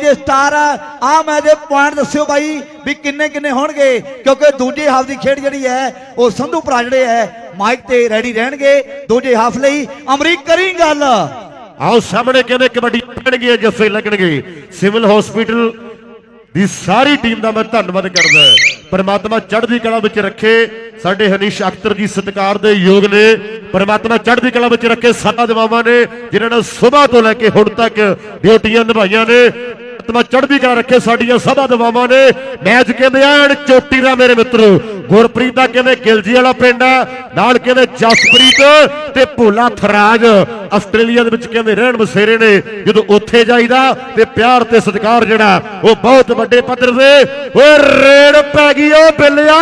ਦੇ ਸਟਾਰ ਆ ਆ ਦੇ ਪੁਆਇੰਟ ਦੱਸਿਓ ਬਾਈ ਵੀ ਕਿੰਨੇ ਕਿੰਨੇ ਹੋਣਗੇ, ਕਿਉਂਕਿ ਦੂਜੇ ਹਾਫ ਦੀ ਖੇਡ ਜਿਹੜੀ ਹੈ, ਉਹ ਸੰਧੂ ਭਰਾ ਜਿਹੜੇ ਹੈ ਮਾਈਕ ਤੇ ਰੈਡੀ ਰਹਿਣਗੇ ਦੂਜੇ ਹਾਫ ਲਈ। ਅਮਰੀਕ ਕਰੀ ਗੱਲ। ਆਓ ਸਾਹਮਣੇ ਕਹਿੰਦੇ ਕਬੱਡੀ ਲੱਗਣਗੇ ਜੱਫੇ ਲੱਗਣਗੇ। ਸਿਵਲ ਹਸਪੀਟਲ ਦੀ ਸਾਰੀ ਟੀਮ ਦਾ ਮੈਂ ਧੰਨਵਾਦ ਕਰਦਾ ਪਰਮਾਤਮਾ ਚੜ੍ਹਦੀ ਕਲਾ ਵਿੱਚ ਰੱਖੇ। ਸਾਡੇ ਹਨੀਸ਼ ਅਖਤਰ ਜੀ ਸਤਿਕਾਰ ਦੇ ਯੋਗ ਨੇ। ਪਰਮਾਤਮਾ ਚੜ੍ਹਦੀ ਕਲਾ ਵਿੱਚ ਰੱਖੇ ਸਾਡਾ ਜਵਾਵਾਂ ਨੇ, ਜਿਨ੍ਹਾਂ ਨੇ ਸਵੇਰ ਤੋਂ ਲੈ ਕੇ ਹੁਣ ਤੱਕ ਡਿਊਟੀਆਂ ਨਿਭਾਈਆਂ ਨੇ। ਪਰਮਾਤਮਾ ਚੜ੍ਹਦੀ ਕਲਾ ਰੱਖੇ ਸਾਡੀਆਂ ਸਭਾ ਦਵਾਵਾਂ ਨੇ। ਮੈਚ ਕਹਿੰਦੇ ਐਨ ਚੋਟੀ ਦਾ ਮੇਰੇ ਮਿੱਤਰੋ। ਗੁਰਪ੍ਰੀਤ ਦਾ ਕਹਿੰਦੇ ਗਿਲਜੀ ਵਾਲਾ ਪਿੰਡ ਆ। ਨਾਲ ਕਹਿੰਦੇ ਜਸਪ੍ਰੀਤ ਤੇ ਭੋਲਾ ਥਰਾਜ। ਆਸਟ੍ਰੇਲੀਆ ਦੇ ਵਿੱਚ ਕਹਿੰਦੇ ਰਹਿਣ ਬਸੇਰੇ ਨੇ। ਜਦੋਂ ਉੱਥੇ ਜਾਈਦਾ ਤੇ ਪਿਆਰ ਤੇ ਸਤਿਕਾਰ ਜਿਹੜਾ, ਉਹ ਬਹੁਤ ਵੱਡੇ ਪੱਧਰ ਤੇ ਓਏ ਰੇੜ ਪੈ ਗਈ ਓ ਬਿੱਲਿਆ।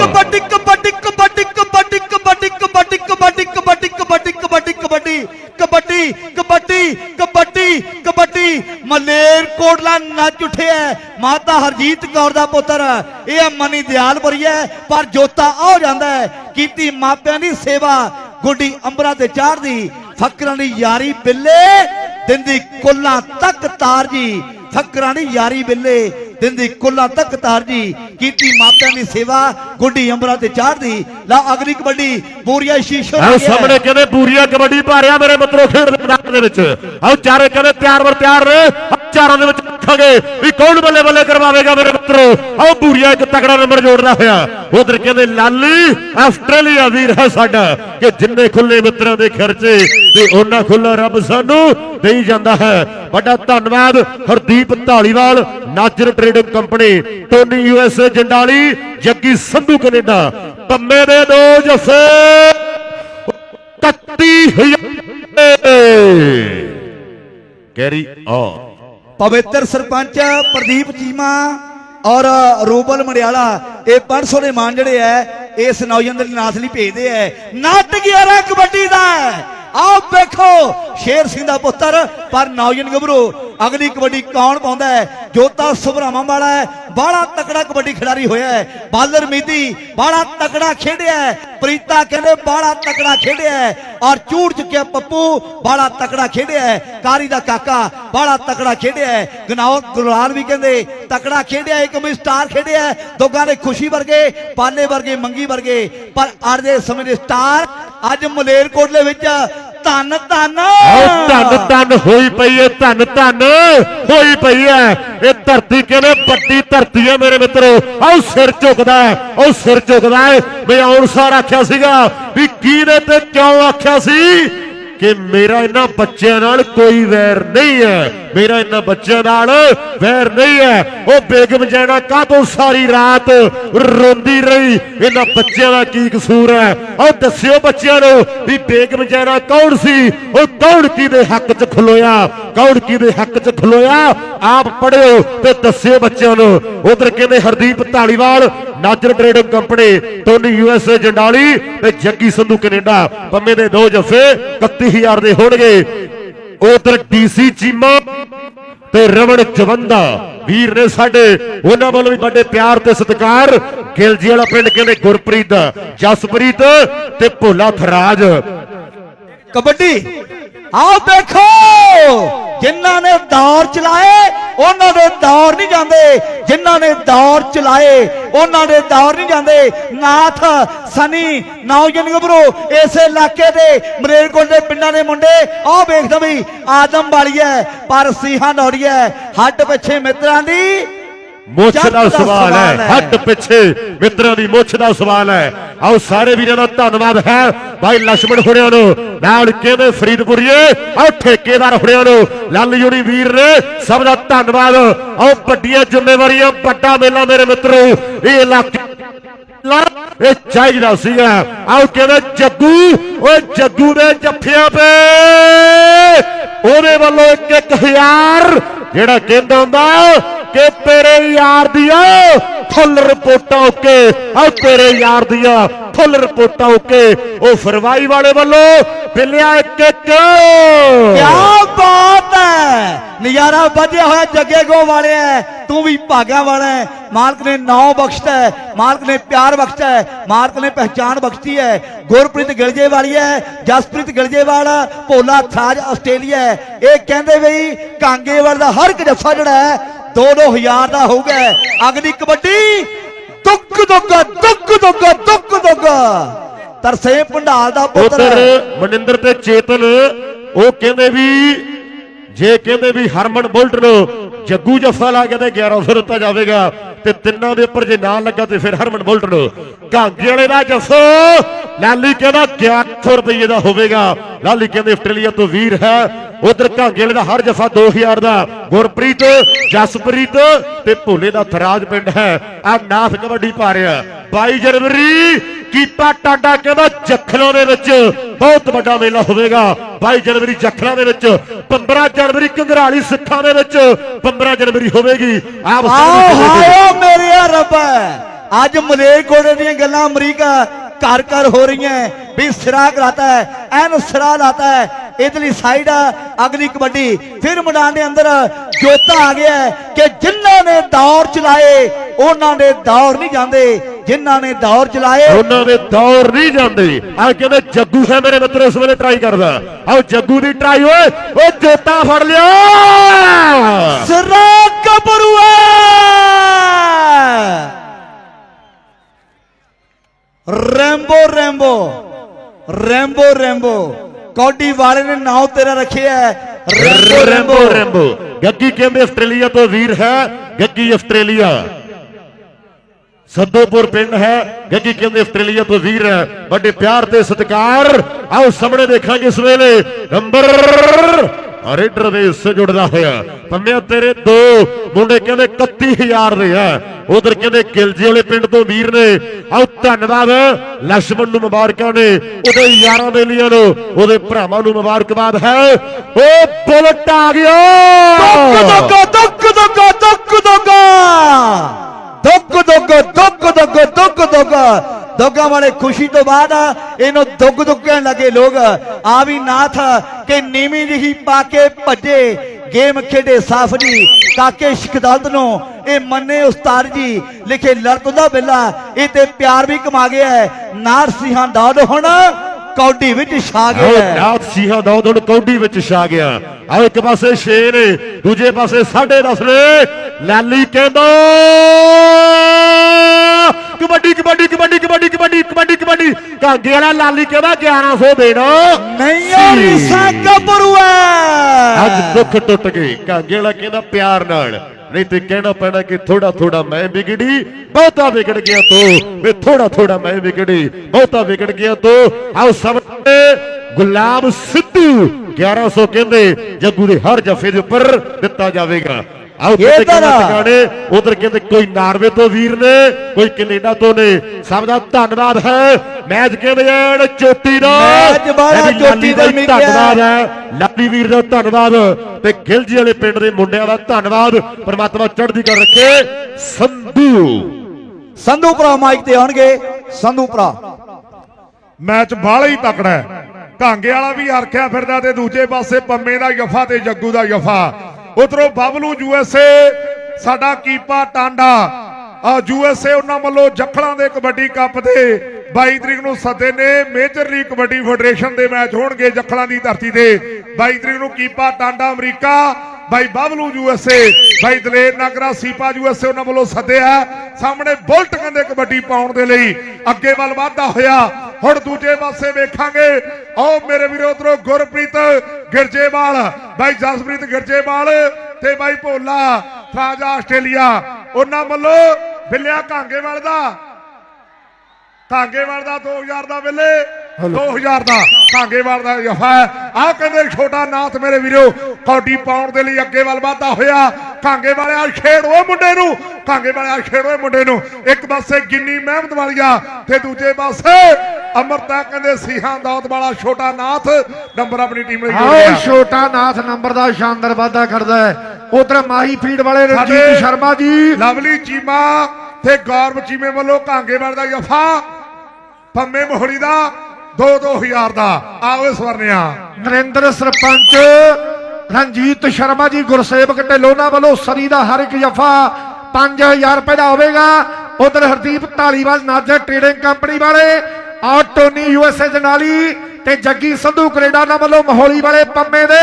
ਕਬੱਡੀ ਕਬੱਡੀ ਕਬੱਡੀ ਕਬੱਡੀ ਕਬੱਡੀ ਕਬੱਡੀ ਕਬੱਡੀ ਕਬੱਡੀ ਕਬੱਡੀ ਕਬੱਡੀ ਕਬੱਡੀ ਕਬੱਡੀ ਕਬੱਡੀ ਕਬੱਡੀ ਕਬੱਡੀ ਮਲੇਰ ਕੋਟਲਾ ਨੱਚ ਉੱਠਿਆ ਮਾਤਾ ਹਰਜੀਤ ਕੌਰ ਦਾ ਪੁੱਤਰ ਇਹ ਮਨੀ ਦਿਆਲਪੁਰੀ ਹੈ ਪਰ ਜੋਤਾ ਆ ਜਾਂਦਾ ਹੈ ਕੀਤੀ ਮਾਪਿਆਂ ਦੀ ਸੇਵਾ ਗੁੱਡੀ ਅੰਬਰਾਂ ਤੇ ਚਾੜਦੀ ਫਕਰਾਂ ਦੀ ਯਾਰੀ ਬਿੱਲੇ ਦਿੰਦੀ ਕੁੱਲਾਂ ਤੱਕ ਤਾਰ ਜੀ ਫਕਰਾਂ ਦੀ ਯਾਰੀ ਬਿੱਲੇ ਦਿੰਦੀ ਕੁੱਲਾਂ ਤੱਕ ਤਾਰ ਜੀ ਕੀਤੀ ਮਾਪਿਆਂ ਦੀ ਸੇਵਾ ਗੁੱਡੀ ਅੰਬਰਾਂ ਤੇ ਚਾੜਦੀ ਲਾ ਅਗਲੀ ਕਬੱਡੀ ਬੂਰੀਆ ਸ਼ੀਸ਼ੋ ਆਓ ਸਾਹਮਣੇ ਕਹਿੰਦੇ ਪੂਰੀਆ ਕਬੱਡੀ ਭਾਰਿਆ ਮੇਰੇ ਮਿੱਤਰੋ ਖੇਡ ਦੇ ਮੈਦਾਨ ਦੇ ਵਿੱਚ। ਆਓ ਚਾਰੇ ਕਹਿੰਦੇ ਤਿਆਰ ਵਰ ਤਿਆਰ। ਚਾਰਾਂ ਦੇ ਵਿੱਚ ਰੱਖਾਂਗੇ ਵੀ ਕੌਣ ਬੱਲੇ ਬੱਲੇ ਕਰਵਾਵੇਗਾ ਮੇਰੇ ਮਿੱਤਰੋ ਆਓ ਪੂਰੀਆ ਇੱਕ ਤਕੜਾ ਨੰਬਰ ਜੋੜਦਾ ਹੋਇਆ। ਉਧਰ ਕਹਿੰਦੇ, ਲਾਲੀ, ਆਸਟ੍ਰੇਲੀਆ ਵੀਰ ਹੈ ਸਾਡਾ, ਕਿ ਜਿੰਨੇ ਖੁੱਲੇ ਮਿੱਤਰਾਂ ਦੇ ਖਰਚੇ ਤੇ ਉਹਨਾਂ ਖੁੱਲਾ ਰੱਬ ਸਾਨੂੰ ਦੇਈ ਜਾਂਦਾ ਹੈ। ਵੱਡਾ ਧੰਨਵਾਦ, Hardeep Dhaliwal Najar trading company Tony USA Jandali, Jaggi Sandhu Canada. ਪੰਮੇ ਦੇ ਦੋ ਜੱਫੇ 31000 ਕੈਰੀ ਆ ਪਵਿੱਤਰ ਸਰਪੰਚ ਪ੍ਰਦੀਪ ਚੀਮਾ ਔਰ ਰੂਬਲ ਮੰਡਿਆਲਾ ਇਹ 500 ਦੇ ਮਾਨ ਜਿਹੜੇ ਐ, ਇਸ ਨੌਜਵਾਨ ਦੇ ਨਾਥ ਲਈ ਭੇਜਦੇ ਐ। ਨੱਟ ਗਿਆ ਕਬੱਡੀ ਦਾ। ਆਓ ਵੇਖੋ ਸ਼ੇਰ ਸਿੰਘ ਦਾ ਪੁੱਤਰ, ਪਰ ਨੌਜਵਾਨ ਗੱਭਰੂ, ਅਗਲੀ ਕਬੱਡੀ ਕੌਣ ਪਾਉਂਦਾ ਹੈ ਜੋਤਾ ਸੁਭਰਾਵਾਂ ਵਾਲਾ ਹੈ ਬਾਹਲਾ ਤਕੜਾ ਕਬੱਡੀ ਖਿਡਾਰੀ ਹੋਇਆ ਹੈ। ਬਾਲਰ ਮੀਦੀ ਬਾਹਲਾ ਤਕੜਾ ਖੇਡਿਆ ਪ੍ਰੀਤਾ ਕਹਿੰਦੇ ਬਾਹਲਾ ਤਕੜਾ ਖੇਡਿਆ ਔਰ ਚੂੜ ਚੁੱਕਿਆ ਪੱਪੂ, ਬਾਹਲਾ ਤਕੜਾ ਖੇਡਿਆ ਕਾਰੀ ਦਾ ਕਾਕਾ ਬਾਹਲਾ ਤਕੜਾ ਖੇਡਿਆ ਹੈ। ਗਨਾਉ ਗੁਲਾਲ ਵੀ ਕਹਿੰਦੇ ਤਕੜਾ ਖੇਡਿਆ ਇੱਕ ਵੀ ਸਟਾਰ ਖੇਡਿਆ ਦੋਗਾਂ ਦੇ ਖੁਸ਼ੀ ਵਰਗੇ, ਪਾਲੇ ਵਰਗੇ, ਮੰਗੀ ਵਰਗੇ, ਪਰ ਅੱਜ ਦੇ ਸਮੇਂ ਦੇ ਸਟਾਰ ਅੱਜ ਮਲੇਰਕੋਟ ਦੇ ਵਿੱਚ ਧੰਨ ਧੰਨ। ਆਓ, ਧੰਨ ਧੰਨ ਹੋਈ ਪਈ ਏ, ਧੰਨ ਧੰਨ ਹੋਈ ਪਈ ਐ ਇਹ ਧਰਤੀ ਕਿਵੇਂ ਵੱਡੀ ਧਰਤੀ ਐ ਮੇਰੇ ਮਿੱਤਰੋ? ਆਓ ਸਿਰ ਝੁਕਦਾ ਹੈ ਆਓ ਸਿਰ ਝੁਕਦਾ ਹੈ ਮੈਂ ਆਉਣ ਆਖਿਆ ਸੀਗਾ ਵੀ ਕਿਹਦੇ ਤੇ ਕਿਉਂ ਆਖਿਆ ਸੀ? ਕਿ ਮੇਰਾ ਇਹਨਾਂ ਬੱਚਿਆਂ ਨਾਲ ਕੋਈ ਵੈਰ ਨਹੀਂ ਹੈ ਮੇਰਾ ਇਹਨਾਂ ਬੱਚਿਆਂ ਨਾਲ ਵੈਰ ਨਹੀਂ ਹੈ। ਉਹ ਬੇਗਮ ਜੈਨਾ ਕਾਹਤੋਂ ਸਾਰੀ ਰਾਤ ਰੋਂਦੀ ਰਹੀ? ਇਹਨਾਂ ਬੱਚਿਆਂ ਦਾ ਕੀ ਕਸੂਰ ਹੈ? ਉਹ ਦੱਸਿਓ ਬੱਚਿਆਂ ਨੂੰ ਵੀ ਬੇਗਮ ਜੈਨਾ ਕੌਣ ਸੀ? ਉਹ ਕੌਣ ਕਿਹਦੇ ਹੱਕ 'ਚ ਖਲੋਇਆ? ਕੌਣ ਕਿਹਦੇ ਹੱਕ 'ਚ ਖਲੋਇਆ? ਆਪ ਪੜਿਓ ਤੇ ਦੱਸਿਓ ਬੱਚਿਆਂ ਨੂੰ। ਉਧਰ ਕਹਿੰਦੇ Hardeep Dhaliwal Najar trading company Tony USA Jandali ਤੇ ਜੱਗੀ ਸੰਧੂ ਕੈਨੇਡਾ। ਪੰਮੇ ਦੇ ਦੋ ਜਫੇ 31000 ਦੇ ਹੋਣਗੇ। ਉਧਰ ਡੀਸੀ ਚੀਮਾ ਤੇ ਰਵਣ ਜਵੰਦਾ ਵੀਰ ਨੇ ਸਾਡੇ, ਉਹਨਾਂ ਵੱਲੋਂ ਵੀ ਵੱਡੇ ਪਿਆਰ ਤੇ ਸਤਿਕਾਰ। ਗਿਲਜੀ ਵਾਲਾ ਪਿੰਡ ਕਹਿੰਦੇ ਗੁਰਪ੍ਰੀਤ, ਜਸਪ੍ਰੀਤ ਤੇ ਭੋਲਾ ਫਰਾਜ ਕਬੱਡੀ ਆਓ ਦੇਖੋ! ਜਿਨ੍ਹਾਂ ਨੇ ਦੌਰ ਚਲਾਏ, ਉਹਨਾਂ ਦੇ ਦੌਰ ਨਹੀਂ ਜਾਂਦੇ। ਜਿਨ੍ਹਾਂ ਨੇ ਦੌਰ ਚਲਾਏ, ਉਹਨਾਂ ਦੇ ਦੌਰ ਨਹੀਂ ਜਾਂਦੇ। ਨਾਥ, ਸਨੀ ਨੌਜਵਾਨ ਗੱਭਰੂ ਇਸੇ ਇਲਾਕੇ ਦੇ ਮਰੇਲਕੋਟ ਦੇ ਪਿੰਡਾਂ ਦੇ ਮੁੰਡੇ, ਆਹ ਵੇਖਦਾ ਵੀ ਆਦਮ ਵਾਲੀ ਹੈ, ਪਰ ਸੀਹਾਂ ਨੌਰੀ ਹੈ। ਹੱਡ ਪਿੱਛੇ ਮਿੱਤਰਾਂ ਦੀ ਮੁੱਛ ਦਾ ਸਵਾਲ ਹੈ ਹੱਟ ਪਿੱਛੇ ਮਿੱਤਰਾਂ ਦੀ ਮੁੱਛ ਦਾ ਸਵਾਲ ਹੈ। ਆਓ ਸਾਰੇ ਵੀਰਾਂ ਦਾ ਧੰਨਵਾਦ ਹੈ। ਭਾਈ ਲక్ష్ਮਣ ਹੁਣਿਆਂ ਨੂੰ ਨਾਲ ਕਹਿੰਦੇ ਫਰੀਦਪੁਰੀਏ? ਆਓ ਠੇਕੇਦਾਰ ਹੁਣਿਆਂ ਨੂੰ ਲੱਲ ਜੁੜੀ ਵੀਰ ਨੇ ਸਭ ਦਾ ਧੰਨਵਾਦ। ਆਓ ਵੱਡੀਆਂ ਜ਼ਿੰਮੇਵਾਰੀਆਂ ਵੱਡਾ ਮੇਲਾ ਮੇਰੇ ਮਿੱਤਰੋ। ਇਹ ਇਲਾਕਾ ਇਹ ਚਾਹੀਦਾ ਸੀਗਾ। ਆਓ ਕਹਿੰਦੇ ਜੱਗੂ? ਓਏ ਜੱਗੂ ਦੇ ਜੱਫਿਆਂ ਪੇ ਉਹਦੇ ਵੱਲੋਂ 1 1000 ਜਿਹੜਾ ਕਹਿੰਦਾ ਹੁੰਦਾ ਕਿ ਤੇਰੇ ਯਾਰ ਦੀ ਫੁੱਲ ਰਿਪੋਰਟਾਂ ਓਕੇ ਆ ਤੇਰੇ ਯਾਰ ਦੀਆਂ ਫੁੱਲ ਰਿਪੋਰਟਾਂ ਓਕੇ ਉਹ ਫਰਵਾਈ ਵਾਲੇ ਵੱਲੋਂ ਬਿੱਲਿਆ ਇੱਕ ਇੱਕ। ਕਿਆ ਬਾਤ ਹੈ! ਨਜ਼ਾਰਾ ਵੱਜਿਆ ਹੋਇਆ ਜੱਗੇ ਗੋ ਵਾਲੇ ਤੂੰ ਵੀ ਭਾਗਾਂ ਵਾਲਾ ਹੈ ਮਾਲਕ ਨੇ ਨਾਮ ਬਖਸ਼ਤਾ ਹੈ ਮਾਲਕ ਨੇ ਪਿਆਰ ਬਖਸ਼ਤਾ ਹੈ ਮਾਲਕ ਨੇ ਪਹਿਚਾਨ ਬਖਸ਼ੀ ਹੈ ਗੁਰਪ੍ਰੀਤ ਗਿਲਜੇ ਵਾਲੀ ਹੈ ਜਸਪ੍ਰੀਤ ਗਿਲਜੇ ਵਾਲਾ ਭੋਲਾ ਥਾਜ ਆਸਟ੍ਰੇਲੀਆ ਹੈ ਇਹ ਕਹਿੰਦੇ ਬਈ ਕਾਂਗੇਵਾਲ ਦਾ ਹਰ ਇੱਕ ਜੱਫਾ ਜਿਹੜਾ ਹੈ 2-2000 ਦਾ ਹੋਊਗਾ ਅਗਲੀ ਕਬੱਡੀ ਦੁੱਕ ਦੁੱਕ ਦੁੱਕ ਦੁੱਕ ਦੁੱਕ ਦੁੱਕ ਤਰਸੇ ਭੰਡਾਲ ਦਾ ਪੁੱਤਰ। ਉਧਰ ਮਨਿੰਦਰ ਤੇ ਚੇਤਨ, ਉਹ ਕਹਿੰਦੇ ਵੀ, ਜੇ ਕਹਿੰਦੇ ਵੀ ਹਰਮਨ ਬੁਲਟ ਨੂੰ ਜੱਗੂ ਜੱਫਾ ਲਾ ਕੇ ਤੇ 1100 ਦਿੱਤਾ ਜਾਵੇਗਾ, ਤੇ ਤਿੰਨਾਂ ਦੇ ਉੱਪਰ ਜੇ ਨਾ ਲੱਗਾ ਤੇ ਫਿਰ ਹਰਮਨ ਬੁਲਟ ਨੂੰ। ਕਾਂਗੇ ਵਾਲੇ ਦਾ ਜੱਫਾ ਲਾਲੀ ਕਹਿੰਦਾ 1100 ਰੁਪਏ ਦਾ ਹੋਵੇਗਾ। ਲਾਲੀ ਕਹਿੰਦੇ ਆਸਟ੍ਰੇਲੀਆ ਤੋਂ ਵੀਰ ਹੈ। ਉਧਰ ਕਾਂਗੇ ਵਾਲੇ ਦਾ ਹਰ ਜੱਫਾ 2000 ਦਾ। ਗੁਰਪ੍ਰੀਤ ਜਸਪ੍ਰੀਤ ਤੇ ਭੋਲੇ ਦਾ ਥਰਾਜ ਪਿੰਡ ਹੈ। ਆ ਨਾਥ ਕਬੱਡੀ ਪਾ ਰਿਹਾ 22 ਜਨਵਰੀ ਕੀਪਾ ਟਾਡਾ ਕਹਿੰਦਾ ਜਖਲਾਂ ਦੇ ਵਿੱਚ। ਬਹੁਤ ਵੱਡਾ ਮੇਲਾ ਹੋਵੇਗਾ। 22 ਜਨਵਰੀ ਜਖਲਾਂ ਦੇ ਵਿੱਚ। 15 ਜਨਵਰੀ ਕੰਗਰਾਲੀ ਸਿੱਖਾਂ ਦੇ ਵਿੱਚ। 15 ਜਨਵਰੀ ਹੋਵੇਗੀ। ਆਪ ਹਾਓ ਮੇਰੇ ਰੱਬ। ਅੱਜ ਮਲੇਰਕੋਟੇ ਦੀਆਂ ਗੱਲਾਂ ਅਮਰੀਕਾ ਘਰ ਘਰ ਹੋ ਰਹੀਆਂ ਵੀ ਸਿਰਾ ਕਰਾਤਾ ਹੈ ਐਨ ਸਿਰਾ ਲਾਤਾ ਹੈ ਇਧਰਲੀ ਸਾਈਡ ਅਗਲੀ ਕਬੱਡੀ। ਫਿਰ ਮੈਦਾਨ ਦੇ ਅੰਦਰ ਜੋਤਾ ਆ ਗਿਆ ਕਿ ਜਿਨ੍ਹਾਂ ਨੇ ਦੌਰ ਚਲਾਏ ਉਹਨਾਂ ਦੇ ਦੌਰ ਨਹੀਂ ਜਾਂਦੇ। ਜਿਨ੍ਹਾਂ ਨੇ ਦੌਰ ਚਲਾਏ ਉਹਨਾਂ ਦੇ ਦੌਰ ਨਹੀਂ ਜਾਂਦੇ। ਆ ਕਹਿੰਦੇ ਜੱਗੂ ਹੈ ਮੇਰੇ ਮਿੱਤਰ ਇਸ ਵੇਲੇ ਟਰਾਈ ਕਰਦਾ। ਆਓ ਜੱਗੂ ਦੀ ਟਰਾਈ ਓਏ ਓ ਜੋਤਾ ਫੜ ਲਿਆ। ਸਿਰਾ ਰੈਂਬੋ। Rambo Rambo. ਕੌਡੀ ਵਾਲੇ ਨੇ ਨਾਮ ਤੇਰਾ ਰੱਖਿਆ ਰੈਂਬੋ ਰੈਂਬੋ। ਰੈਂਬੋ ਗੱਗੀ ਕਹਿੰਦੇ ਆਸਟ੍ਰੇਲੀਆ ਤੋਂ ਵੀਰ ਹੈ? ਗੱਗੀ ਆਸਟ੍ਰੇਲੀਆ। ਸੱਦੋਪੁਰ ਪਿੰਡ ਹੈ। ਗੱਗੀ ਕਹਿੰਦੇ ਆਸਟ੍ਰੇਲੀਆ ਤੋਂ ਵੀਰ ਹੈ? ਵੱਡੇ ਪਿਆਰ ਤੇ ਸਤਿਕਾਰ। ਆਓ ਸਾਹਮਣੇ ਦੇਖਾਂਗੇ ਇਸ ਵੇਲੇ ਨੰਬਰ ਰੇਡਰ ਦੇ ਹਿੱਸੇ ਜੁੜਦਾ ਹੋਇਆ। ਪੰਮਿਆ, ਤੇਰੇ ਦੋ ਮੁੰਡੇ ਕਹਿੰਦੇ 31000 ਦੇ ਆ। ਉਧਰ ਕਹਿੰਦੇ ਗਿਲਜੀ ਵਾਲੇ ਪਿੰਡ ਤੋਂ ਵੀਰ ਨੇ। ਆਓ, ਧੰਨਵਾਦ। ਲక్ష్ਮਣ ਨੂੰ ਮੁਬਾਰਕਾਂ ਨੇ। ਉਹਦੇ ਯਾਰਾਂ ਦੇ ਲੀਆਂ ਨੂੰ, ਉਹਦੇ ਭਰਾਵਾਂ ਨੂੰ ਮੁਬਾਰਕਬਾਦ ਹੈ। ਉਹ ਬੁਲਟ ਆ ਗਿਆ। ਧੱਕ ਧੱਕ ਧੱਕ ਧੱਕ ਧੱਕ। ਦੁੱਕ ਦੁੱਕ ਦੁੱਕ ਦੁੱਕ ਦੁੱਕ ਦੁੱਕ ਦੋਗਾ ਵਾਲੇ ਖੁਸ਼ੀ ਤੋਂ ਬਾਅਦ ਇਹਨੂੰ ਦੁੱਗ ਦੁੱਗ ਕਹਿਣ ਲੱਗੇ ਲੋਕ। ਆ ਵੀ ਨਾਥ ਕਿ ਨੀਵੀਂ ਜਿਹੀ ਪਾ ਕੇ ਭੱਜੇ ਗੇਮ ਖੇਡੇ ਸਾਫ਼ ਜੀ ਕਾਕੇ ਸ਼ਕਦਲਤ ਨੂੰ ਇਹ ਮੰਨੇ ਉਸਤਾਦ ਜੀ ਲਿਖੇ ਲੜਤ ਦਾ ਬਿੱਲਾ ਇਹ ਤੇ ਪਿਆਰ ਵੀ ਕਮਾ ਗਿਆ ਹੈ। ਨਾਰ ਸਿੰਘਾਂ ਦੌੜ ਹੁਣ ਕੌਡੀ ਵਿੱਚ ਛਾ ਗਿਆ ਹੈ। ਨਾਥ ਸਿੰਘਾਂ ਦਾ ਹੁਣ ਕੌਡੀ ਵਿੱਚ ਛਾ ਗਿਆ। ਆਓ ਇੱਕ ਪਾਸੇ 6 ਨੇ ਦੂਜੇ ਪਾਸੇ 10.5 ਨੇ। ਲਾਲੀ ਕਹਿੰਦਾ ਕਬੱਡੀ ਕਬੱਡੀ ਕਬੱਡੀ ਕਬੱਡੀ ਕਬੱਡੀ ਕਬੱਡੀ ਕਬੱਡੀ। ਕਾਂਗੇ ਵਾਲਾ ਲਾਲੀ ਕਹਿੰਦਾ 1100 ਦੇਣਾ। ਨਹੀਂ ਆ ਰੀਸਾ ਗੱਭਰੂਆ ਅੱਜ ਦੁੱਖ ਟੁੱਟ ਗਏ। ਕਾਂਗੇ ਵਾਲਾ ਕਹਿੰਦਾ ਪਿਆਰ ਨਾਲ। ਨਹੀਂ ਤੇ ਕਹਿਣਾ ਪੈਣਾ ਕਿ ਥੋੜਾ ਥੋੜਾ ਮੈਂ ਵਿਗੜੀ ਬਹੁਤਾ ਵਿਗੜ ਗਿਆ ਤੂੰ। ਵੇ ਥੋੜਾ ਥੋੜਾ ਮੈਂ ਵਿਗੜੀ ਬਹੁਤਾ ਵਿਗੜ ਗਿਆ ਤੂੰ। ਆਓ ਸਾਹਮਣੇ ਗੁਲਾਮ ਸਿੱਧੂ 1100 ਕਹਿੰਦੇ ਜੱਗੂ ਦੇ ਹਰ ਜਫੇ ਦੇ ਉੱਪਰ ਦਿੱਤਾ ਜਾਵੇਗਾ। ਆਓ ਕਿਤੇ। ਟਿਕਾਣੇ ਉਧਰ ਕਹਿੰਦੇ ਕੋਈ ਨਾਰਵੇ ਤੋਂ ਵੀਰ ਨੇ ਕੋਈ ਕੈਨੇਡਾ ਤੋਂ ਨੇ। ਸਭ ਦਾ ਧੰਨਵਾਦ ਹੈ। ਮੈਚ ਕਹਿੰਦੇ ਐਨ? ਚੋਟੀ ਦਾ। ਮੈਚ ਲਾਲੀ ਚੋਟੀ ਦਾ। ਧੰਨਵਾਦ ਹੈ। ਲਾਲੀ ਵੀਰ ਦਾ ਧੰਨਵਾਦ ਤੇ ਗਿਲਜੀ ਵਾਲੇ ਪਿੰਡ ਦੇ ਮੁੰਡਿਆਂ ਦਾ ਧੰਨਵਾਦ। ਪਰਮਾਤਮਾ ਚੜ੍ਹਦੀ ਕਲਾ ਰੱਖੇ। ਸੰਧੂ। ਸੰਧੂ ਭਰਾ ਮਾਈਕ ਤੇ ਆਉਣਗੇ। ਸੰਧੂ ਭਰਾ। ਮੈਚ ਬਾਹਲਾ ਹੀ ਤਕੜਾ ਹੈ। ਕਾਂਗੇ ਵਾਲਾ ਵੀ ਹਰਖਿਆ ਫਿਰਦਾ ਤੇ ਦੂਜੇ ਪਾਸੇ ਪੰਮੇ ਦਾ ਯਫਾ ਤੇ ਜੱਗੂ ਦਾ ਯਫਾ। ਉਧਰੋਂ ਬਬਲੂ ਯੂਐਸਏ ਸਾਡਾ ਕੀਪਾ ਟਾਂਡਾ। ਆ ਯੂਐਸਏ ਉਹਨਾਂ ਵੱਲੋਂ ਜਖਲਾਂ ਦੇ ਕਬੱਡੀ ਕੱਪ ਦੇ 22 ਤਰੀਕ ਨੂੰ ਸੱਦੇ ਨੇ। ਮੇਜਰ ਲੀਗ ਕਬੱਡੀ ਫੈਡਰੇਸ਼ਨ ਦੇ ਮੈਚ ਹੋਣਗੇ ਜੱਖਲਾਂ ਦੀ ਧਰਤੀ ਤੇ। 22 ਤਰੀਕ ਨੂੰ ਕੀਪਾ ਟਾਂਡਾ ਅਮਰੀਕਾ, ਬਾਈ ਬਬਲੂ ਯੂਐਸਏ ਬਾਈ ਦਲੇਰ ਨਗਰਾ, ਸੀਪਾ ਯੂਐਸਏ ਉਹਨਾਂ ਵੱਲੋਂ ਸੱਦਿਆ। ਸਾਹਮਣੇ ਬੁਲਟ ਕਹਿੰਦੇ ਕਬੱਡੀ ਪਾਉਣ ਦੇ ਲਈ। ਅੱਗੇ ਵੱਲ ਵਾਧਾ ਹੋਇਆ। ਹੁਣ ਦੂਜੇ ਪਾਸੇ ਵੇਖਾਂਗੇ। ਆਓ ਮੇਰੇ ਵੀਰੋ ਉਧਰੋਂ ਗੁਰਪ੍ਰੀਤ ਗਿਰਜੇਵਾਲ, ਬਾਈ ਜਸਪ੍ਰੀਤ ਗਿਰਜੇਵਾਲ ਤੇ ਬਾਈ ਭੋਲਾ ਫਰਾਜਾ ਆਸਟ੍ਰੇਲੀਆ। ਉਹਨਾਂ ਵੱਲੋਂ ਬਿੱਲਿਆ ਕਾਂਗੇਵਾਲ ਦਾ। ਕਾਂਗੇਵਾਲ ਦਾ 2000 ਦਾ ਵੇਲੇ। 2000 ਦਾ ਕਾਂਗੇਵਾਲ ਦਾ ਜਫਾ ਆਹ ਕਹਿੰਦੇ ਛੋਟਾ ਨਾਥ ਮੇਰੇ ਵੀਰੋ ਕੌਡੀ ਪਾਉਣ ਦੇ ਲਈ ਅੱਗੇ ਵੱਲ ਵਾਧਾ ਹੋਇਆ। ਕਾਂਗੇ ਵਾਲਿਆ ਛੇੜ ਮੁੰਡੇ ਨੂੰ। ਕਾਂਗੇ ਵਾਲਿਆ ਛੇੜ ਮੁੰਡੇ ਨੂੰ। ਇੱਕ ਪਾਸੇ ਗਿੰਨੀ ਮਹਿਮਦ ਵਾਲੀਆ ਤੇ ਦੂਜੇ ਪਾਸੇ ਅਮਰਤਾ ਕਹਿੰਦੇ ਸੀਹਾਂ ਦੌਦ ਵਾਲਾ ਛੋਟਾ ਨਾਥ। ਨੰਬਰ ਆਪਣੀ ਟੀਮ ਲਈ ਜੋੜ ਆਓ ਗਿਆ ਛੋਟਾ ਨਾਥ ਨੰਬਰ ਦਾ ਸ਼ਾਨਦਾਰ ਵਾਧਾ ਕਰਦਾ ਹੈ। ਉਧਰ ਮਾਹੀ ਫੀਡ ਵਾਲੇ ਰਣਜੀਤ ਸ਼ਰਮਾ ਜੀ। ਲਵਲੀ ਚੀਮਾ ਤੇ ਗੌਰਵ ਚੀਮੇ ਵੱਲੋਂ ਕਾਂਗੇਵਾਲ ਦਾ ਜਫਾ ਪੰਮੇ ਮੋਹੜੀ ਦਾ 2-2000 ਦਾ। ਆਓ ਇਸ ਨਰਿੰਦਰ ਸਰਪੰਚ, ਰਣਜੀਤ ਸ਼ਰਮਾ ਜੀ ਗੁਰਸੇਵਕ ਢਿੱਲੋਂ ਵੱਲੋਂ ਸਰੀ ਦਾ ਹਰ ਇੱਕ ਜਫਾ 5000 ਰੁਪਏ ਦਾ ਹੋਵੇਗਾ। ਉਧਰ ਹਰਦੀਪ ਢਾਲੀਵਾਲ ਨਾਜਰ ਟ੍ਰੇਡਿੰਗ ਕੰਪਨੀ ਵਾਲੇ ਔਰ ਟੋਨੀ ਯੂਐਸਏ ਜਨਾਲੀ ਤੇ ਜੱਗੀ ਸੰਧੂ ਕੈਨੇਡਾ ਨਾਲ ਵੱਲੋਂ ਮਹੌਲੀ ਵਾਲੇ ਪੰਮੇ ਦੇ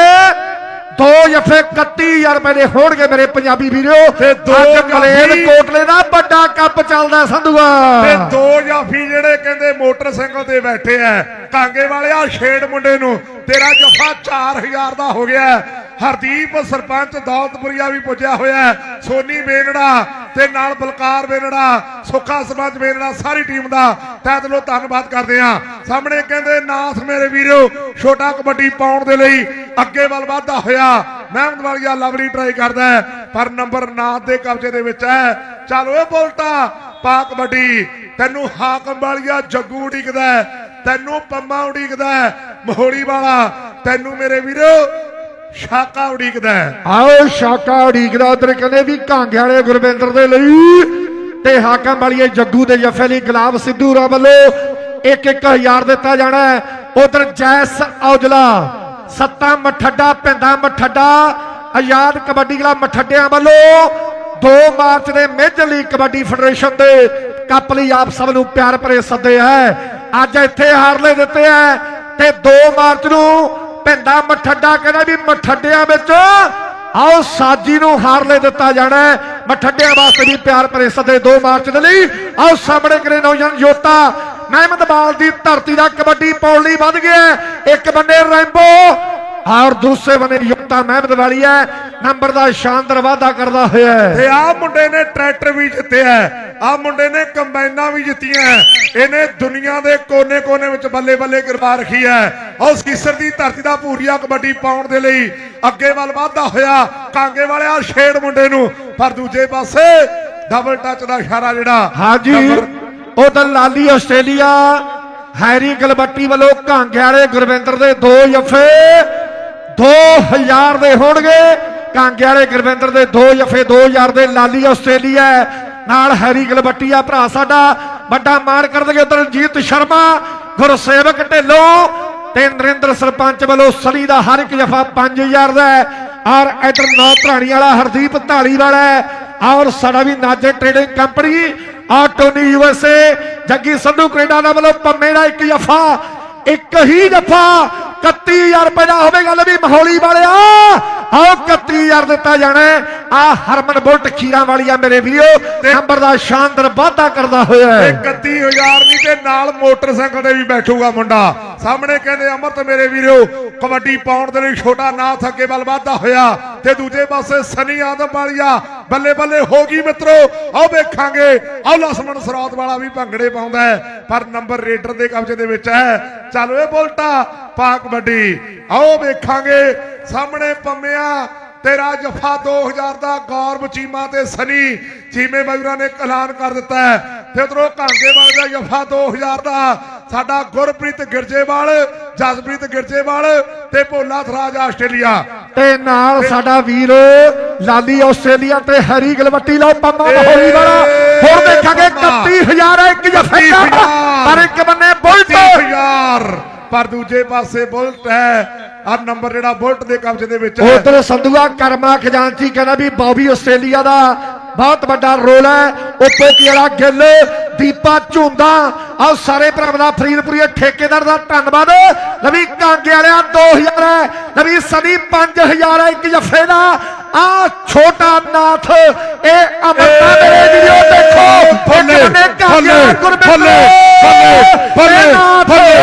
ਦੋ ਜਫੇ 31000 ਰੁਪਏ ਦੇ ਹੋਣਗੇ ਮੇਰੇ ਪੰਜਾਬੀ ਵੀਰੋ ਤੇ ਦੋ ਅੱਜ ਮਲੇਰ ਕੋਟਲੇ ਦਾ ਵੱਡਾ ਕੱਪ ਚੱਲਦਾ ਸੰਧੂਆ ਤੇ ਦੋ ਜਾਫੀ ਜਿਹੜੇ ਕਹਿੰਦੇ ਮੋਟਰਸਾਈਕਲ ਤੇ ਬੈਠੇ ਐ ਕਾਂਗੇ ਵਾਲਿਆ ਛੇੜ ਮੁੰਡੇ ਨੂੰ ਤੇਰਾ ਜਫਾ 4000 ਦਾ ਹੋ ਗਿਆ। ਹਰਦੀਪ ਸਰਪੰਚ ਦੌਲਤਪੁਰੀਆ ਵੀ ਪੁੱਜਿਆ ਹੋਇਆ ਹੈ। ਸੋਨੀ ਬੇਨੜਾ ਤੇ ਨਾਲ ਬਲਕਾਰ ਬੇਨੜਾ ਸੁੱਖਾ ਸਰਪੰਚ ਬੇਨੜਾ ਸਾਰੀ ਟੀਮ ਦਾ ਤਹਿ ਦਿਲੋਂ ਧੰਨਵਾਦ ਕਰਦੇ ਆ ਸਾਹਮਣੇ ਕਹਿੰਦੇ ਨਾਥ ਮੇਰੇ ਵੀਰੋ ਛੋਟਾ ਕਬੱਡੀ ਪਾਉਣ ਦੇ ਲਈ ਅੱਗੇ ਵੱਲ ਵਧਦਾ ਹੋਇਆ। ਮਹਿਮਦ ਵਾਲੀਆ ਲਵਲੀ ਟਰਾਈ ਕਰਦਾ ਪਰ ਨੰਬਰ ਨਾਥ ਦੇ ਕਬਜ਼ੇ ਦੇ ਵਿੱਚ ਹੈ। ਚੱਲ ਓਏ ਬੋਲਟਾ ਪਾ ਕਬੱਡੀ। ਤੈਨੂੰ ਹਾਕਮ ਵਾਲੀਆ ਜੱਗੂ ਉਡੀਕਦਾ ਤੈਨੂੰ ਪੰਮਾ ਉਡੀਕਦਾ ਹੈ, ਮੋਹੜੀ ਵਾਲਾ। ਤੈਨੂੰ ਮੇਰੇ ਵੀਰੋ ਸ਼ਾਕਾ ਉਡੀਕਦਾ ਹੈ। ਆਓ ਸ਼ਾਕਾ ਉਡੀਕਦਾ, ਉਧਰ ਕਹਿੰਦੇ ਵੀ ਕਾਂਗੇ ਵਾਲੇ ਗੁਰਵਿੰਦਰ ਦੇ ਲਈ ਤੇ ਹਾਕਮ ਵਾਲੀਏ ਜੱਗੂ ਦੇ ਜਫੇ ਲਈ ਗੁਲਾਬ ਸਿੱਧੂ ਰਾ ਵੱਲੋਂ 1-1000 ਦਿੱਤਾ ਜਾਣਾ ਹੈ ਉਧਰ ਜੈਸ ਔਜਲਾ, ਸੱਤਾ ਮਠੱਡਾ ਪਿੰਦਾ ਮਠੱਡਾ, ਆਜ਼ਾਦ ਕਬੱਡੀ ਕਲੱਬ ਮਠੱਡਿਆਂ ਵੱਲੋਂ 2 ਮਾਰਚ ਦੇ ਮੇਜਰ ਲੀਗ ਕਬੱਡੀ ਫੈਡਰੇਸ਼ਨ ਦੇ ਕੱਪ ਲਈ ਆਪ ਸਭ ਨੂੰ ਪਿਆਰ ਭਰੇ ਸੱਦੇ ਹੈ ਅੱਜ ਇੱਥੇ ਹਾਰਲੇ ਦਿੱਤੇ ਹੈ ਤੇ 2 ਮਾਰਚ ਨੂੰ ਪਿੰਦਾ ਮਠੱਡਾ ਕਹਿੰਦਾ ਵੀ ਮਠੱਡਿਆਂ ਵਿੱਚ ਆਓ ਸਾਜੀ ਨੂੰ ਹਾਰ ਲੈ ਦਿੱਤਾ ਜਾਣਾ ਮਠੱਡਿਆਂ ਵਾਸਤੇ ਵੀ ਪਿਆਰ ਭਰੇ ਸਦੇ 2 ਮਾਰਚ ਦੇ ਲਈ। ਆਓ ਸਾਹਮਣੇ ਕਰੇ ਨੌਜਵਾਨ ਯੋਤਾ ਮਹਿਮਦਵਾਲ ਦੀ ਧਰਤੀ ਦਾ ਕਬੱਡੀ ਪਾਉਣ ਲਈ ਵੱਧ ਗਿਆ ਇੱਕ ਬੰਨੇ ਰੈਂਬੋ ਔਰ ਦੂਸਰੇ ਬੰਨੇ ਯੋਤਾ ਮਹਿਮਦ ਵਾਲੀ ਹੈ ਨੰਬਰ ਦਾ ਸ਼ਾਨਦਾਰ ਵਾਅਦਾ ਕਰਦਾ ਹੋਇਆ ਹੈ। ਤੇ ਆਹ ਮੁੰਡੇ ਨੇ ਟਰੈਕਟਰ ਵੀ ਜਿੱਤਿਆ ਆਹ ਮੁੰਡੇ ਨੇ ਕੰਬਾਈਨਾਂ ਵੀ ਜਿੱਤੀਆਂ। ਇਹਨੇ ਦੁਨੀਆ ਦੇ ਕੋਨੇ-ਕੋਨੇ ਵਿੱਚ ਬੱਲੇ-ਬੱਲੇ ਕਰਵਾ ਰੱਖੀ ਹੈ। ਉਹ ਸੀਸਰ ਦੀ ਧਰਤੀ ਦਾ ਪੂਰੀਆ ਕਬੱਡੀ ਪਾਉਣ ਦੇ ਲਈ ਅੱਗੇ ਵੱਲ ਵਧਦਾ ਹੋਇਆ ਕਾਂਗੇ ਵਾਲਿਆ ਛੇੜ ਮੁੰਡੇ ਨੂੰ। ਪਰ ਦੂਜੇ ਪਾਸੇ ਡਬਲ ਟੱਚ ਦਾ ਇਸ਼ਾਰਾ ਜਿਹੜਾ ਹਾਂਜੀ ਨੰਬਰ- ਉਧਰ ਲਾਲੀ ਆਸਟ੍ਰੇਲੀਆ ਹੈਰੀ ਗਲਬੱਟੀ ਵੱਲੋਂ ਕਾਂਗੇ ਵਾਲੇ ਗੁਰਵਿੰਦਰ ਦੇ ਦੋ ਜਫੇ। 2000 ਦੇ ਹੋਣਗੇ। ਕਾਂਗੇ ਵਾਲੇ ਗੁਰਵਿੰਦਰ ਦੇ ਦੋ ਜਫੇ 2000 ਦੇ ਲਾਲੀ ਆਸਟ੍ਰੇਲੀਆ ਨਾਲ ਹੈਰੀ ਗਲਬੱਟੀ ਭਰਾ ਸਾਡਾ। ਵੱਡਾ ਮਾਣ ਕਰਨਗੇ ਉਧਰ ਰਣਜੀਤ ਸ਼ਰਮਾ, ਗੁਰਸੇਵਕ ਢਿੱਲੋਂ ਤੇ ਨਰਿੰਦਰ ਸਰਪੰਚ ਵੱਲੋਂ ਸਲੀ ਦਾ ਹਰ ਇੱਕ ਜਫਾ 5000 ਦਾ ਔਰ ਇਧਰ ਨੌ ਧਰਾਣੀ ਵਾਲਾ ਹਰਦੀਪ ਢਾਲੀ ਵਾਲਾ ਔਰ ਸਾਡਾ ਵੀ ਨਾਜੇ ਟ੍ਰੇਡਿੰਗ ਕੰਪਨੀ ਆ Tony USA Jaggi Sandhu Canada ਦਾ ਵੱਲੋਂ ਪੰਮੇ ਦਾ ਇੱਕ ਜਫਾ, ਇੱਕ ਹੀ ਜਫਾ। 31000 ਰੁਪਏ ਦਾ ਹੋਵੇਗਾ ਲੈ ਵੀ ਮਹੌਲੀ ਵਾਲਿਆ। ਆਓ 31000 ਦਿੱਤਾ ਜਾਣਾ ਆ ਹਰਮਨ ਬੁਲਟ ਖੀਰਾ ਵਾਲੀ ਆ ਮੇਰੇ ਵੀਰੋ। ਨੰਬਰ ਦਾ ਸ਼ਾਨਦਾਰ ਵਾਅਦਾ ਕਰਦਾ ਹੋਇਆ ਹੈ। 31000 ਨਹੀਂ ਤੇ ਨਾਲ ਮੋਟਰਸਾਈਕਲ ਤੇ ਵੀ ਬੈਠੂਗਾ ਮੁੰਡਾ। ਸਾਹਮਣੇ ਕਹਿੰਦੇ ਅਮਰਤ ਮੇਰੇ ਵੀਰੋ ਕਬੱਡੀ ਪਾਉਣ ਦੇ ਲਈ ਛੋਟਾ ਨਾਥ ਅੱਗੇ ਵੱਲ ਵਧਦਾ ਹੋਇਆ ਤੇ ਦੂਜੇ ਪਾਸੇ ਸਨੀ ਆਦਮ ਵਾਲੀਆ ਬੱਲੇ ਬੱਲੇ ਹੋ ਗਈ ਮਿੱਤਰੋ। ਆਓ ਵੇਖਾਂਗੇ। ਆਓ ਲਸਮਣ ਸਰੋਤ ਵਾਲਾ ਵੀ ਭੰਗੜੇ ਪਾਉਂਦਾ ਹੈ। ਪਰ ਨੰਬਰ ਰੇਡਰ ਦੇ ਕਬਜ਼ੇ ਦੇ ਵਿੱਚ ਹੈ। ਚੱਲ ਓਏ ਬੁਲਟਾ ਪਾ ਕਬੱਡੀ ਆਓ ਵੇਖਾਂਗੇ। ਸਾਹਮਣੇ ਪੰਮਿਆ, ਤੇਰਾ ਜਫਾ 2000 ਦਾ ਗੌਰਵ ਚੀਮਾ ਤੇ ਸਨੀ। ਚੀਮੇ ਬਾਜੂਰਾ ਨੇ ਐਲਾਨ ਕਰ ਦਿੱਤਾ ਹੈ। ਤੇ ਉਧਰੋਂ ਕਾਂਗੇਵਾਲ ਦਾ ਜਫਾ 2000 ਦਾ। ਸਾਡਾ ਗੁਰਪ੍ਰੀਤ ਗਿਰਜੇਵਾਲ, ਜਸਪ੍ਰੀਤ ਗਿਰਜੇਵਾਲ ਤੇ ਭੋਲਾ ਥਰਾਜ ਆਸਟ੍ਰੇਲੀਆ। ਤੇ ਨਾਲ ਸਾਡਾ ਵੀਰ ਲਾਲੀ ਆਸਟ੍ਰੇਲੀਆ ਤੇ ਹਰੀ ਗਲਵੱਟੀ ਲਾਓ ਪੰਮਾ ਮਹੌਲੀ ਵਾਲਾ। ਹੁਣ ਦੇਖਾਂਗੇ 31000 ਹੈ ਇੱਕ ਜਫੇ ਦਾ 31,000 ਪਰ ਇੱਕ ਬੰਨੇ ਬੁਲਟ। 30000 ਪਰ ਦੂਜੇ ਪਾਸੇ ਬੁਲਟ ਹੈ। ਆ ਨੰਬਰ ਜਿਹੜਾ ਬੁਲਟ ਦੇ ਕਬਜ਼ੇ ਦੇ ਵਿੱਚ ਹੈ। ਉਧਰ ਸੰਧੂਆ ਕਰਮਾ ਖਜ਼ਾਨਚੀ ਕਹਿੰਦਾ ਵੀ ਬੌਬੀ ਆਸਟ੍ਰੇਲੀਆ ਦਾ ਬਹੁਤ ਵੱਡਾ ਰੋਲ ਹੈ। ਉੱਪੋ ਕੀ ਵਾਲਾ ਗਿੱਲ ਦੀਪਾ ਝੁੰਦਾ। ਆਹ ਸਾਰੇ ਭਰਾਵਾਂ ਦਾ ਫਰੀਦਪੁਰੀ ਠੇਕੇਦਾਰ ਦਾ ਧੰਨਵਾਦ। ਲਵੀ ਕਾਂਗੇ ਵਾਲਿਆ 2000 ਹੈ। ਲਵੀ ਸਨੀ 5000 ਹੈ ਇੱਕ ਜਫੇ ਦਾ। ਆ ਛੋਟਾ ਨਾਥ ਇਹ ਅਮਰਤਾ ਮੇਰੇ ਵੀਡੀਓ ਦੇਖੋ। ਫੱਲੇ, ਫੱਲੇ, ਫੱਲੇ, ਫੱਲੇ, ਫੱਲੇ।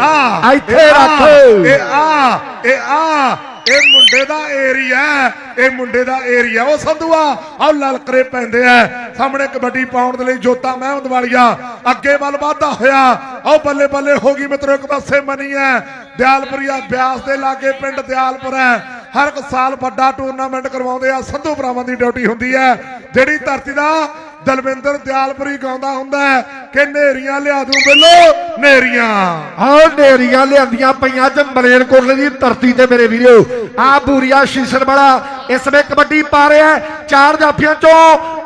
ਆ ਆ ਇੱਥੇ ਆ, ਰੱਖ। ਇਹ ਆ ਇਹ ਆ ਇਹ ਮੁੰਡੇ ਦਾ ਏਰੀਆ ਇਹ ਮੁੰਡੇ ਦਾ ਏਰੀਆ ਉਹ ਸੰਧੂਆ, ਆਹ ਲਲਕਰੇ ਪੈਂਦੇ ਆ। ਸਾਹਮਣੇ ਕਬੱਡੀ ਪਾਉਣ ਦੇ ਲਈ ਜੋਤਾ ਮਹਿਮਦ ਵਾਲੀਆ। ਅੱਗੇ ਵੱਲ ਵਧਦਾ ਹੋਇਆ। ਆਹ ਬੱਲੇ ਬੱਲੇ ਹੋ ਗਈ ਮਿੱਤਰੋ, ਇੱਕ ਪਾਸੇ ਮਨੀ ਹੈ। ਦਿਆਲਪੁਰੀਆ ਬਿਆਸ ਦੇ ਲਾਗੇ ਪਿੰਡ ਦਿਆਲਪੁਰ ਹੈ। ਹਰ ਇੱਕ ਸਾਲ ਵੱਡਾ ਟੂਰਨਾਮੈਂਟ ਕਰਵਾਉਂਦੇ ਆ। ਸੰਧੂ ਭਰਾਵਾਂ ਦੀ ਡਿਊਟੀ ਹੁੰਦੀ ਹੈ। ਜਿਹੜੀ ਧਰਤੀ ਦਾ ਦਲਵਿੰਦਰ ਦਿਆਲਪੁਰੀ ਗਾਉਂਦਾ ਹੁੰਦਾ ਹੈ ਕਿ ਨੇਰੀਆਂ ਲਿਆ ਦੂੰ ਬਿੱਲੋ ਨੇਰੀਆਂ। ਆਹ ਨੇਰੀਆਂ ਲਿਆਂਦੀਆਂ ਪਈਆਂ ਅੱਜ ਮਲੇਰਕੋਟਲੇ ਦੀ ਧਰਤੀ ਤੇ ਮੇਰੇ ਵੀਰੋ। ਆ ਬੂਰੀਆ ਸ਼ੀਸ਼ਰ ਵਾਲਾ ਇਸ ਵੇ ਕਬੱਡੀ ਪਾ ਰਿਹਾ ਹੈ। ਚਾਰ ਜਾਫੀਆਂ ਚੋਂ।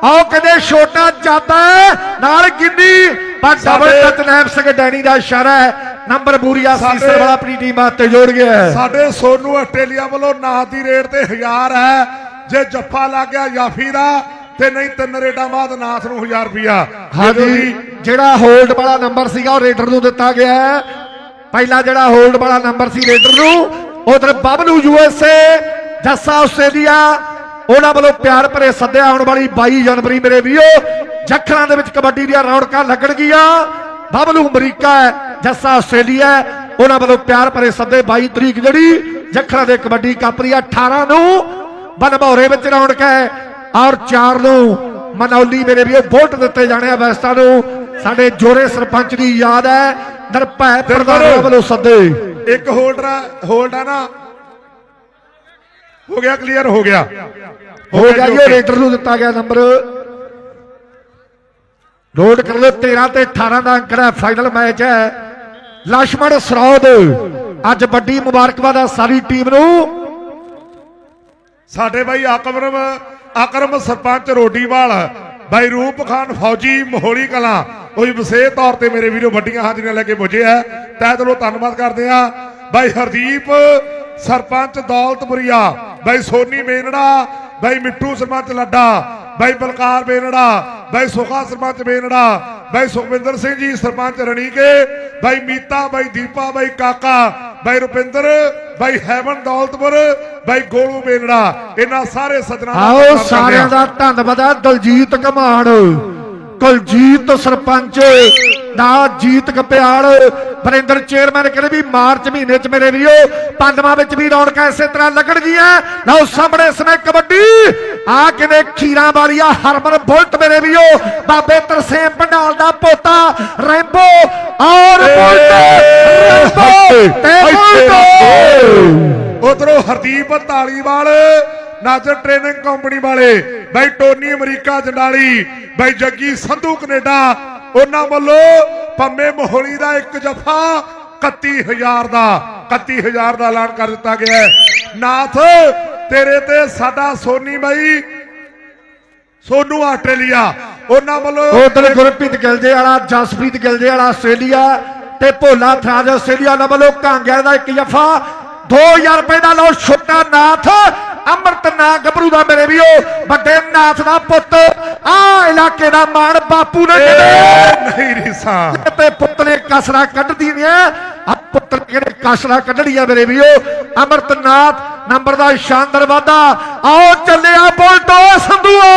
ਆਓ ਕਹਿੰਦੇ ਛੋਟਾ ਜਾਂਦਾ ਹੈ ਨਾਲ ਗਿੰਨੀ। ਪਰ ਡਬਲ ਸਾਡੇ- ਟੱਚ ਨੈਬ ਸਿੰਘ ਡੈਣੀ ਦਾ ਇਸ਼ਾਰਾ ਹੈ ਨੰਬਰ ਬੂਰੀਆ ਸੀਸਰ ਵਾਲਾ ਆਪਣੀ ਟੀਮ ਵਾਸਤੇ ਜੋੜ ਗਿਆ ਹੈ। ਸਾਡੇ ਸੋਨੂ ਆਸਟ੍ਰੇਲੀਆ ਵੱਲੋਂ ਨਾਥ ਦੀ ਰੇਟ ਤੇ 1000 ਹੈ ਜੇ ਜੱਫਾ ਲੱਗ ਗਿਆ ਯਾਫੀ ਦਾ ਤੇ ਨਹੀਂ ਤਿੰਨ ਰੇਟਾਂ ਬਾਅਦ ਨਾਥ ਨੂੰ 1000 ਰੁਪਿਆ ਹਾਂਜੀ। ਜਿਹੜਾ ਹੋਲਡ ਵਾਲਾ ਨੰਬਰ ਸੀਗਾ ਉਹ ਰੇਡਰ ਨੂੰ ਦਿੱਤਾ ਗਿਆ ਹੈ। ਪਹਿਲਾ ਜਿਹੜਾ ਹੋਲਡ ਵਾਲਾ ਨੰਬਰ ਸੀ ਰੇਡਰ ਨੂੰ ਉਧਰ ਬਬਲੂ ਯੂਐਸਏ ਜੱਸਾ ਆਸਟ੍ਰੇਲੀਆ ਉਹਨਾਂ ਵੱਲੋਂ ਪਿਆਰ ਭਰੇ ਸੱਦਿਆ ਆਉਣ ਵਾਲੀ 22 ਜਨਵਰੀ ਮੇਰੇ ਵੀਰੋ ਜੱਖਰਾਂ ਦੇ ਵਿੱਚ ਕਬੱਡੀ ਦੀਆਂ ਰੌਣਕਾਂ ਲੱਗਣਗੀਆਂ ਬਬਲੂ ਅਮਰੀਕਾ ਹੈ ਜੱਸਾ ਆਸਟ੍ਰੇਲੀਆ। ਉਹਨਾਂ ਵੱਲੋਂ ਪਿਆਰ ਭਰੇ ਸੱਦੇ 22 ਤਰੀਕ ਜਿਹੜੀ ਜੱਖਰਾਂ ਦੇ ਕਬੱਡੀ ਕੱਪ ਦੀ 18 ਨੂੰ ਬਨਭੌਰੇ ਵਿੱਚ ਰੌਣਕ ਹੈ। ਔਰ ਚਾਰ ਨੂੰ ਮਨੌਲੀ ਮੇਰੇ ਵੀਰੋ ਵੋਟ ਦਿੱਤੇ ਜਾਣੇ ਆ ਵੈਸਟਾ ਨੂੰ। ਸਾਡੇ ਜੋਰੇ ਸਰਪੰਚ ਦੀ ਯਾਦ ਹੈ ਨਿਰਭੈ ਪ੍ਰਧਾਨ ਵੱਲੋਂ ਸੱਦੇ। ਇੱਕ ਹੋਲਡਰ ਹੋਲਡਾ ਨਾ। ਹੋ ਗਿਆ ਕਲੀਅਰ ਹੋ ਗਿਆ। ਹੋ ਗਿਆ ਜੀ ਰੇਡਰ ਨੂੰ ਦਿੱਤਾ ਗਿਆ ਨੰਬਰ। ਨੋਟ ਕਰ ਲਓ 13 ਤੇ 18 ਦਾ ਅੰਕੜਾ ਫਾਈਨਲ ਮੈਚ ਹੈ। ਲక్ష్మణ ਸਰੋਦ ਅੱਜ ਵੱਡੀ ਮੁਬਾਰਕਬਾਦ ਆ ਸਾਰੀ ਟੀਮ ਨੂੰ। ਸਾਡੇ ਬਾਈ ਆਕਮਰਮ ਅਕਰਮ ਸਰਪੰਚ ਰੋਡੀਵਾਲ, ਬਾਈ ਰੂਪ ਖਾਨ ਫੌਜੀ ਮੋਹਲੀ ਕਲਾਂ। ਉਹ ਵਿਸ਼ੇਸ਼ ਤੌਰ ਤੇ ਮੇਰੇ ਵੀਰੋ ਵੱਡੀਆਂ ਹਾਜ਼ਰੀਆਂ ਲੈ ਕੇ ਪੁੱਜੇ ਆ। ਤਹਿ ਦਿਲੋਂ ਧੰਨਵਾਦ ਕਰਦੇ ਆ। ਬਾਈ ਹਰਦੀਪ, ਸਰਪੰਚ ਦੌਲਤਪੁਰੀਆ, ਬਾਈ ਸੋਨੀ ਮੇਨੜਾ ਬਾਈ ਮਿੱਠੂ ਸਰਪੰਚ ਲੱਡਾ ਬਾਈ ਬਲਕਾਰ ਬੇਨੜਾ ਬਾਈ ਸੁਖਾ ਸਰਪੰਚ ਬੇਨੜਾ ਬਾਈ ਸੁਖਵਿੰਦਰ ਸਿੰਘ ਜੀ ਸਰਪੰਚ ਰਣੀਕੇ ਬਾਈ ਮੀਤਾ ਬਾਈ ਦੀਪਾ ਬਾਈ ਕਾਕਾ ਬਾਈ ਰੁਪਿੰਦਰ ਬਾਈ ਹੈਵਨ ਦੌਲਤਪੁਰ ਬਾਈ ਗੋਲੂ ਬੇਨੜਾ ਇਹਨਾਂ ਸਾਰੇ ਸੱਜਣਾ ਆਓ ਸਾਰਿਆਂ ਦਾ ਧੰਨਵਾਦ ਆ ਦਲਜੀਤ ਕਮਾਣ ਕੁਲਜੀਤ ਸਰਪੰਚ ਨਾ ਜੀਤ ਕਪਿਆਲ। ਵਰਿੰਦਰ ਚੇਅਰਮੈਨ ਕਹਿੰਦੇ ਵੀ ਮਾਰਚ ਮਹੀਨੇ ਚ ਮੇਰੇ ਵੀਰੋ ਪੰਦਵਾਂ ਵਿੱਚ ਵੀ ਰੌਣਕਾਂ ਇਸੇ ਤਰ੍ਹਾਂ ਲੱਗਣਗੀਆਂ ਲਓ ਸਾਹਮਣੇ ਸਮੇਂ ਕਬੱਡੀ। ਆ ਕਿਨੇ ਖੀਰਾਂ ਵਾਲੀਆ ਹਰਮਨ ਬੁਲਟ ਮੇਰੇ ਵੀਰੋ ਬਾਬੇ ਤਰਸੇਮ ਪੰਡਾਲ ਦਾ ਪੋਤਾ ਰੈਂਬੋ ਔਰ ਬੁਲਟ ਰੈਂਬੋ ਤੇ ਬੁਲਟ। ਉਧਰੋਂ ਹਰਦੀਪ ਢਾਲੀਵਾਲ ਨਾਜ਼ਰ ਟ੍ਰੇਨਿੰਗ ਕੰਪਨੀ ਵਾਲੇ, ਬਾਈ ਟੋਨੀ ਅਮਰੀਕਾ ਜੰਡਾਲੀ, ਬਾਈ ਜੱਗੀ ਸੰਧੂ ਕੈਨੇਡਾ, ਉਹਨਾਂ ਵੱਲੋਂ ਪੰਮੇ ਮੋਹਲੀ ਦਾ ਇੱਕ ਜਫਾ 31000 ਦਾ 31000 ਦਾ ਐਲਾਨ ਕਰ ਦਿੱਤਾ ਗਿਆ ਹੈ। ਨਾਥ, ਤੇਰੇ ਤੇ ਸਾਡਾ ਸੋਨੀ ਬਾਈ, ਸੋਨੂ ਆਸਟ੍ਰੇਲੀਆ, ਉਹਨਾਂ ਵੱਲੋਂ ਉਧਰ ਗੁਰਪ੍ਰੀਤ ਗਿਲਜੇ ਵਾਲਾ ਜਸਪ੍ਰੀਤ ਗਿਲਜੇ ਵਾਲਾ ਆਸਟ੍ਰੇਲੀਆ ਤੇ ਭੋਲਾ ਥਰਾਜ ਆਸਟ੍ਰੇਲੀਆ ਵੱਲੋਂ ਕਾਂਗਿਆ ਦਾ ਇੱਕ ਜਫਾ 2000 ਰੁਪਏ ਦਾ ਲਓ ਛੋਟਾ ਨਾਥ। ਅੰਮ੍ਰਿਤ ਨਾ ਗੱਭਰੂ ਦਾ ਮੇਰੇ ਵੀਓ ਵੱਡੇ ਨਾਥ ਦਾ ਪੁੱਤ ਆ ਇਲਾਕੇ ਦਾ ਮਾਣ ਬਾਪੂ ਨੇ ਜਿਹੜੇ ਨਹੀਂ ਰੀਸਾ ਤੇ ਪੁੱਤ ਨੇ ਕਸਰਾ ਕੱਢਦੀ ਨੇ ਆ ਪੁੱਤ ਕਿਹੜੇ ਕਸਰਾ ਕੱਢਣੀ ਆ ਮੇਰੇ ਵੀਓ ਅਮਰਤਨਾਥ ਨੰਬਰ ਦਾ ਸ਼ਾਨਦਾਰ ਵਾਦਾ ਆਓ ਚੱਲਿਆ ਬੁਲਟੋ ਸੰਧੂਆ!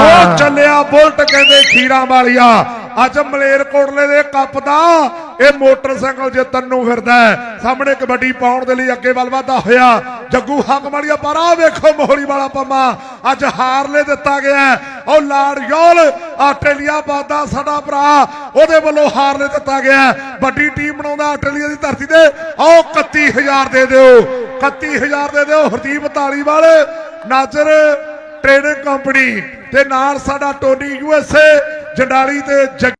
ਉਹ ਚੱਲਿਆ ਬੁਲਟ ਕਹਿੰਦੇ ਖੀਰਾਂ ਵਾਲੀਆ। ਅੱਜ ਮਲੇਰਕੋਟਲੇ ਦੇ ਕੱਪ ਦਾ ਇਹ ਮੋਟਰਸਾਈਕਲ ਜਿੱਤਣ ਨੂੰ ਫਿਰਦਾ ਸਾਹਮਣੇ ਕਬੱਡੀ ਪਾਉਣ ਦੇ ਲਈ ਅੱਗੇ ਵੱਲ ਵਾਧਾ ਹੋਇਆ। ਜੱਗੂ ਹੱਕ ਵਾਲੀਆ ਪਰ ਆ ਵੇਖੋ ਮੋਹਲੀ ਵਾਲਾ ਪੰਮਾ। ਅੱਜ ਹਾਰਲੇ ਦਿੱਤਾ ਗਿਆ ਉਹ ਲਾੜ ਯੋਲ ਆਸਟ੍ਰੇਲੀਆ ਬਾਦਾ ਸਾਡਾ ਭਰਾ। ਉਹਦੇ ਵੱਲੋਂ ਹਾਰਲੇ ਦਿੱਤਾ ਗਿਆ ਵੱਡੀ ਟੀਮ ਬਣਾਉਂਦਾ ਆਸਟ੍ਰੇਲੀਆ ਦੀ ਧਰਤੀ ਤੇ। ਆਓ 31000 ਦੇ ਦਿਓ। 31000 ਦੇ ਦਿਓ ਹਰਦੀਪ ਧਾਲੀਵਾਲ। ਨਾਜ਼ਰ ਟ੍ਰੇਨਿੰਗ ਕੰਪਨੀ ਤੇ ਨਾਲ ਸਾਡਾ ਟੋਨੀ ਯੂਐਸਏ ਜੰਡਾਲੀ ਤੇ ਜੱਗ-